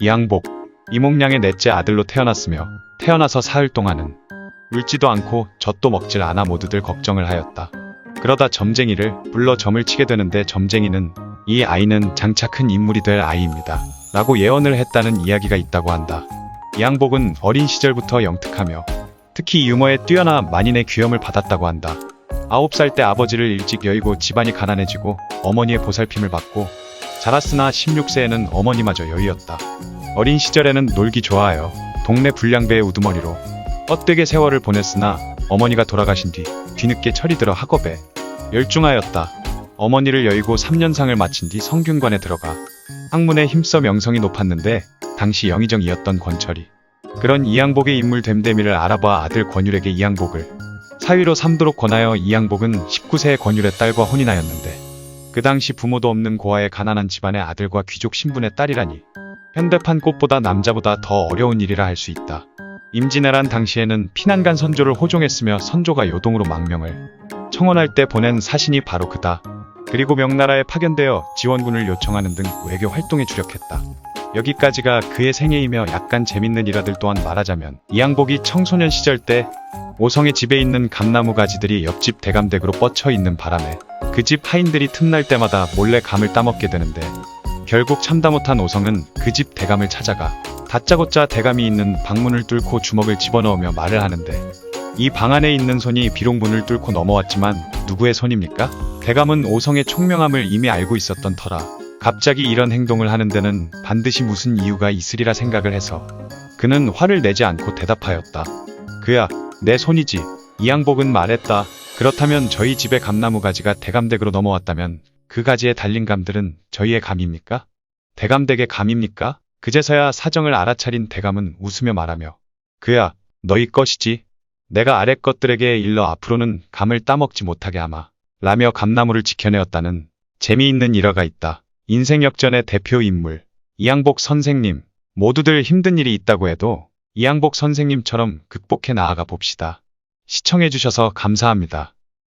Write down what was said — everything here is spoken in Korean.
이양복, 이몽량의 넷째 아들로 태어났으며 태어나서 사흘 동안은 울지도 않고 젖도 먹질 않아 모두들 걱정을 하였다. 그러다 점쟁이를 불러 점을 치게 되는데 점쟁이는 이 아이는 장차 큰 인물이 될 아이입니다. 라고 예언을 했다는 이야기가 있다고 한다. 이양복은 어린 시절부터 영특하며 특히 유머에 뛰어나 만인의 귀염을 받았다고 한다. 아홉 살 때 아버지를 일찍 여의고 집안이 가난해지고 어머니의 보살핌을 받고 자랐으나 16세에는 어머니마저 여의었다. 어린 시절에는 놀기 좋아하여 동네 불량배의 우두머리로 헛되게 세월을 보냈으나 어머니가 돌아가신 뒤 뒤늦게 철이 들어 학업에 열중하였다. 어머니를 여의고 3년상을 마친 뒤 성균관에 들어가 학문에 힘써 명성이 높았는데 당시 영의정이었던 권철이 그런 이양복의 인물 됨됨이를 알아봐 아들 권율에게 이양복을 사위로 삼도록 권하여 이양복은 19세의 권율의 딸과 혼인하였는데 그 당시 부모도 없는 고아의 가난한 집안의 아들과 귀족 신분의 딸이라니 현대판 꽃보다 남자보다 더 어려운 일이라 할 수 있다. 임진왜란 당시에는 피난간 선조를 호종했으며 선조가 요동으로 망명을 청원할 때 보낸 사신이 바로 그다. 그리고 명나라에 파견되어 지원군을 요청하는 등 외교 활동에 주력했다. 여기까지가 그의 생애이며 약간 재밌는 일화들 또한 말하자면 이양복이 청소년 시절 때 오성의 집에 있는 감나무 가지들이 옆집 대감댁으로 뻗쳐 있는 바람에 그 집 하인들이 틈날 때마다 몰래 감을 따먹게 되는데 결국 참다 못한 오성은 그 집 대감을 찾아가 다짜고짜 대감이 있는 방문을 뚫고 주먹을 집어넣으며 말을 하는데 이 방 안에 있는 손이 비록 문을 뚫고 넘어왔지만 누구의 손입니까? 대감은 오성의 총명함을 이미 알고 있었던 터라 갑자기 이런 행동을 하는 데는 반드시 무슨 이유가 있으리라 생각을 해서 그는 화를 내지 않고 대답하였다. 그야 내 손이지. 이양복은 말했다. 그렇다면 저희 집에 감나무 가지가 대감댁으로 넘어왔다면 그 가지에 달린 감들은 저희의 감입니까? 대감댁의 감입니까? 그제서야 사정을 알아차린 대감은 웃으며 말하며 그야 너희 것이지. 내가 아래 것들에게 일러 앞으로는 감을 따먹지 못하게 하마. 라며 감나무를 지켜내었다는 재미있는 일화가 있다. 인생 역전의 대표 인물 이양복 선생님 모두들 힘든 일이 있다고 해도 이양복 선생님처럼 극복해 나아가 봅시다. 시청해주셔서 감사합니다.